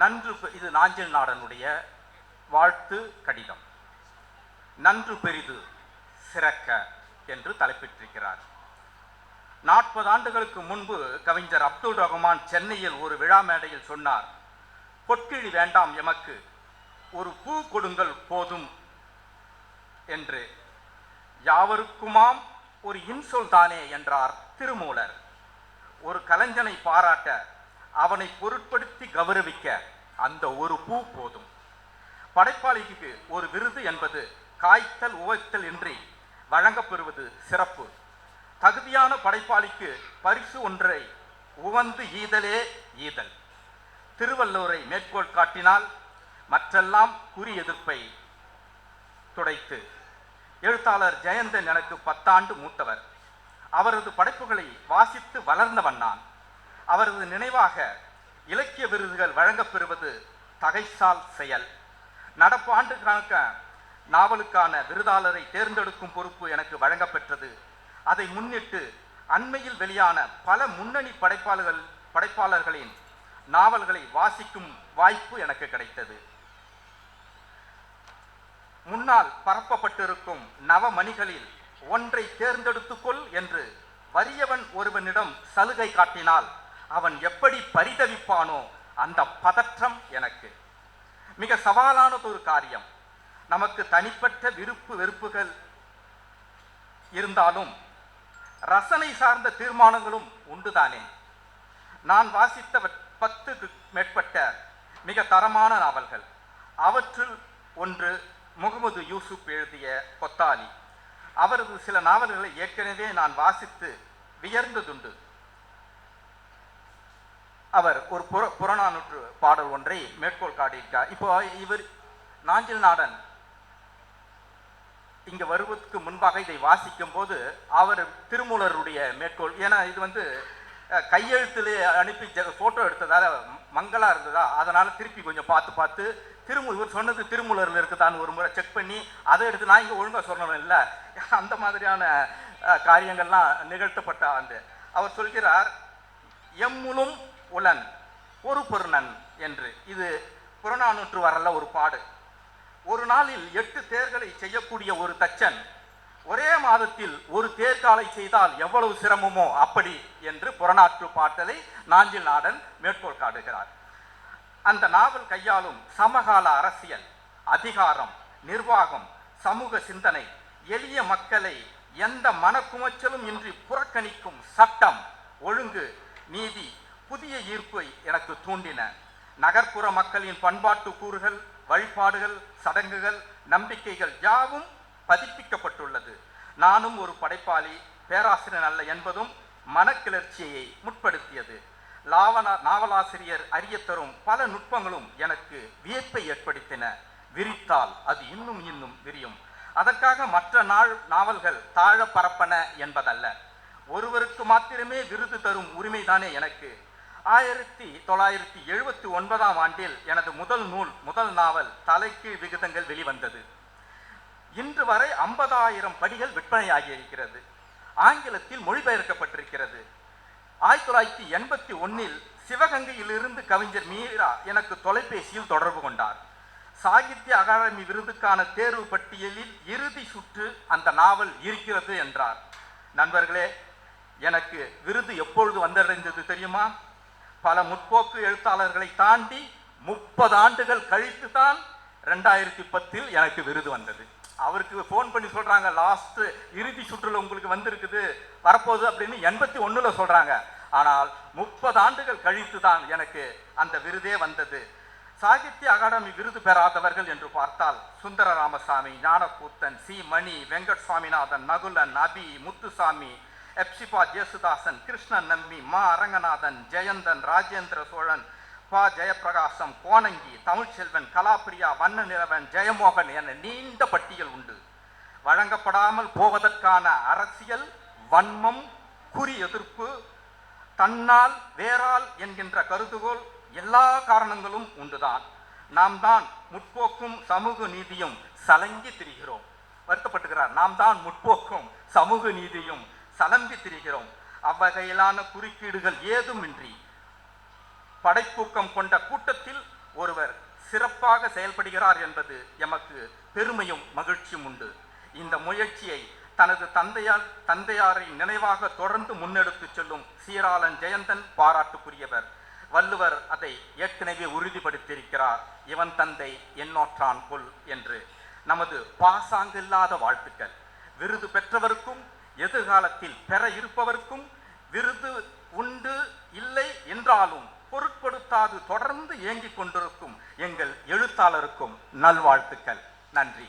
நன்று இது நாஞ்சில் நாடனுடைய வாழ்த்து கடிதம். நன்று பெரிது சிறக்க என்று தலைப்பிட்டிருக்கிறார். நாற்பது ஆண்டுகளுக்கு முன்பு கவிஞர் அப்துல் ரஹ்மான் சென்னையில் ஒரு விழா மேடையில் சொன்னார் பொற்கிழி வேண்டாம் எமக்கு ஒரு பூ கொடுங்கள் போதும் என்று. யாவருக்குமாம் ஒரு இன்சொல் தானே என்றார் திருமூலர். ஒரு கலைஞனை பாராட்ட அவனை பொருட்படுத்தி கௌரவிக்க அந்த ஒரு பூ போதும். படைப்பாளிக்கு ஒரு விருது என்பது காய்த்தல் உவைத்தல் இன்றி வழங்கப்பெறுவது சிறப்பு. தகுதியான படைப்பாளிக்கு பரிசு ஒன்றை உவந்து ஈதலே ஈதல். திருவள்ளுவரை மேற்கோள் காட்டினால் மற்றெல்லாம் குறி எதிர்ப்பை துடைத்து. எழுத்தாளர் ஜெயந்தன் எனக்கு பத்தாண்டு மூத்தவர். அவரது படைப்புகளை வாசித்து வளர்ந்தவன் நான். அவரது நினைவாக இலக்கிய விருதுகள் வழங்கப்பெறுவது தகைசால் செயல். நடப்பு ஆண்டுக்கான நாவலுக்கான விருதாளரை தேர்ந்தெடுக்கும் பொறுப்பு எனக்கு வழங்கப்பெற்றது. அதை முன்னிட்டு அண்மையில் வெளியான பல முன்னணி படைப்பாளர்கள் படைப்பாளர்களின் நாவல்களை வாசிக்கும் வாய்ப்பு எனக்கு கிடைத்தது. முன்னால் பரப்பப்பட்டிருக்கும் நவமணிகளில் ஒன்றை தேர்ந்தெடுத்துக்கொள் என்று வறியவன் ஒருவனிடம் சலுகை காட்டினால் அவன் எப்படி பரிதவிப்பானோ அந்த பதற்றம் எனக்கு. மிக சவாலானதொரு காரியம். நமக்கு தனிப்பட்ட விருப்பு வெறுப்புகள் இருந்தாலும் ரசனை சார்ந்த தீர்மானங்களும் உண்டுதானே. நான் வாசித்த பத்துக்கு மேற்பட்ட மிக தரமான நாவல்கள். அவற்றுள் ஒன்று முகமது யூசுப் எழுதிய கொத்தாலி. அவரது சில நாவல்களை ஏற்கனவே நான் வாசித்து வியர்ந்ததுண்டு. அவர் ஒரு புற புறநானூற்று பாடல் ஒன்றை மேற்கோள் காட்டியிருக்கார். இப்போ இவர் நாஞ்சில் நாடன் இங்கே வருவதற்கு முன்பாக இதை வாசிக்கும் போது அவர் திருமூலருடைய மேற்கோள் ஏன்னா இது வந்து கையெழுத்திலே அனுப்பி ஃபோட்டோ எடுத்ததால் மங்களாக இருந்ததா? அதனால் திருப்பி கொஞ்சம் பார்த்து பார்த்து திருமு இவர் சொன்னது திருமூலரில் இருக்குதான்னு ஒரு முறை செக் பண்ணி அதை எடுத்து நான் இங்கே ஒழுங்காக சொல்லணும் இல்லை. அந்த மாதிரியான காரியங்கள்லாம் நிகழ்த்தப்பட்ட ஆண்டு. அவர் சொல்கிறார் எம்முலும் உலன் ஒரு பொருணன் என்று. இது புறநானூற்று வரல ஒரு பாடு. ஒரு நாளில் எட்டு தேர்களை செய்யக்கூடிய ஒரு தச்சன் ஒரே மாதத்தில் ஒரு தேர்காலை செய்தால் எவ்வளவு சிரமமோ அப்படி என்று புறநாற்று பாட்டலை நாஞ்சில் நாடன் மேற்கோள் காட்டுகிறார். அந்த நாவல் கையாளும் சமகால அரசியல் அதிகாரம் நிர்வாகம் சமூக சிந்தனை எளிய மக்களை எந்த மனக்குமச்சலும் இன்றி புறக்கணிக்கும் சட்டம் ஒழுங்கு நீதி புதிய ஈர்ப்பை எனக்கு தூண்டின. நகர்ப்புற மக்களின் பண்பாட்டு கூறுகள் வழிபாடுகள் சடங்குகள் நம்பிக்கைகள் யாவும் பதிப்பிக்கப்பட்டுள்ளது. நானும் ஒரு படைப்பாளி பேராசிரியர் அல்ல என்பதும் மனக்கிளர்ச்சியை முற்படுத்தியது. லாவனா நாவலாசிரியர் அறியத்தரும் பல நுட்பங்களும் எனக்கு வியப்பை ஏற்படுத்தின. விரித்தால் அது இன்னும் இன்னும் விரியும். அதற்காக மற்ற நாள் நாவல்கள் தாழ பரப்பன என்பதல்ல. ஒருவருக்கு மாத்திரமே விருது தரும் உரிமைதானே எனக்கு. ஆயிரத்தி தொள்ளாயிரத்தி எழுபத்தி ஒன்பதாம் ஆண்டில் எனது முதல் நூல் முதல் நாவல் தலைக்கீழ் விகிதங்கள் வெளிவந்தது. இன்று வரை ஐம்பதாயிரம் படிகள் விற்பனையாகி இருக்கிறது ஆங்கிலத்தில் மொழிபெயர்க்கப்பட்டிருக்கிறது. ஆயிரத்தி தொள்ளாயிரத்தி எண்பத்தி ஒன்னில் சிவகங்கையிலிருந்து கவிஞர் மீரா எனக்கு தொலைபேசியில் தொடர்பு கொண்டார். சாகித்ய அகாடமி விருதுக்கான தேர்வு பட்டியலில் இறுதி சுற்று அந்த நாவல் இருக்கிறது என்றார். நண்பர்களே எனக்கு விருது எப்பொழுது வந்தடைந்தது தெரியுமா? பல முற்போக்கு எழுத்தாளர்களை தாண்டி முப்பது ஆண்டுகள் கழித்து தான் ரெண்டாயிரத்தி பத்தில் எனக்கு விருது வந்தது. அவருக்கு ஃபோன் பண்ணி சொல்கிறாங்க லாஸ்ட் இறுதி சுற்றுல உங்களுக்கு வந்திருக்குது வரப்போகுது அப்படின்னு எண்பத்தி ஒன்றில் சொல்கிறாங்க ஆனால் முப்பது ஆண்டுகள் கழித்து தான் எனக்கு அந்த விருதே வந்தது. சாகித்ய அகாடமி விருது பெறாதவர்கள் என்று பார்த்தால் சுந்தர ராமசாமி ஞானக்கூத்தன் சி மணி வெங்கட் சுவாமிநாதன் நகுலன் அபி முத்துசாமி எப்சிபா ஜேசுதாசன் கிருஷ்ணன் நம்பி மா அரங்கநாதன் ஜெயந்தன் ராஜேந்திர சோழன் பா ஜெயப்பிரகாசம் கோணங்கி தமிழ்ச்செல்வன் கலாப்பிரியா வண்ண நிலவன் ஜெயமோகன் என நீண்ட பட்டியல் உண்டு. வழங்கப்படாமல் போவதற்கான அரசியல் வன்மம் குறி எதிர்ப்பு தன்னால் வேறால் என்கின்ற கருதுகோள் எல்லா காரணங்களும் உண்டுதான். நாம் தான் முற்போக்கும் சமூக நீதியும் சலங்கி திரிகிறோம். வருத்தப்பட்டுகிறார். நாம் தான் முற்போக்கும் சமூக நீதியும் சலம்பி திரிகிறோம். அவ்வகையிலான குறுக்கீடுகள் ஏதுமின்றி படைப்பூக்கம் கொண்ட கூட்டத்தில் ஒருவர் சிறப்பாக செயல்படுகிறார் என்பது எமக்கு பெருமையும் மகிழ்ச்சியும் உண்டு. இந்த முயற்சியை தனது தந்தையார் தந்தையாரை நினைவாக தொடர்ந்து முன்னெடுத்துச் செல்லும் சீராளன் ஜெயந்தன் பாராட்டுக்குரியவர். வள்ளுவர் அதை ஏற்கனவே உறுதிப்படுத்தியிருக்கிறார். இவன் தந்தை என்னோற்றான் கொல் என்று. நமது பாசாங்கில்லாத வாழ்த்துக்கள். விருது பெற்றவருக்கும் எதிர்காலத்தில் பெற இருப்பவர்க்கும் விருது உண்டு இல்லை என்றாலும் பொருட்படுத்தாது தொடர்ந்து இயங்கிக் கொண்டிருக்கும் எங்கள் எழுத்தாளருக்கும் நல்வாழ்த்துக்கள். நன்றி.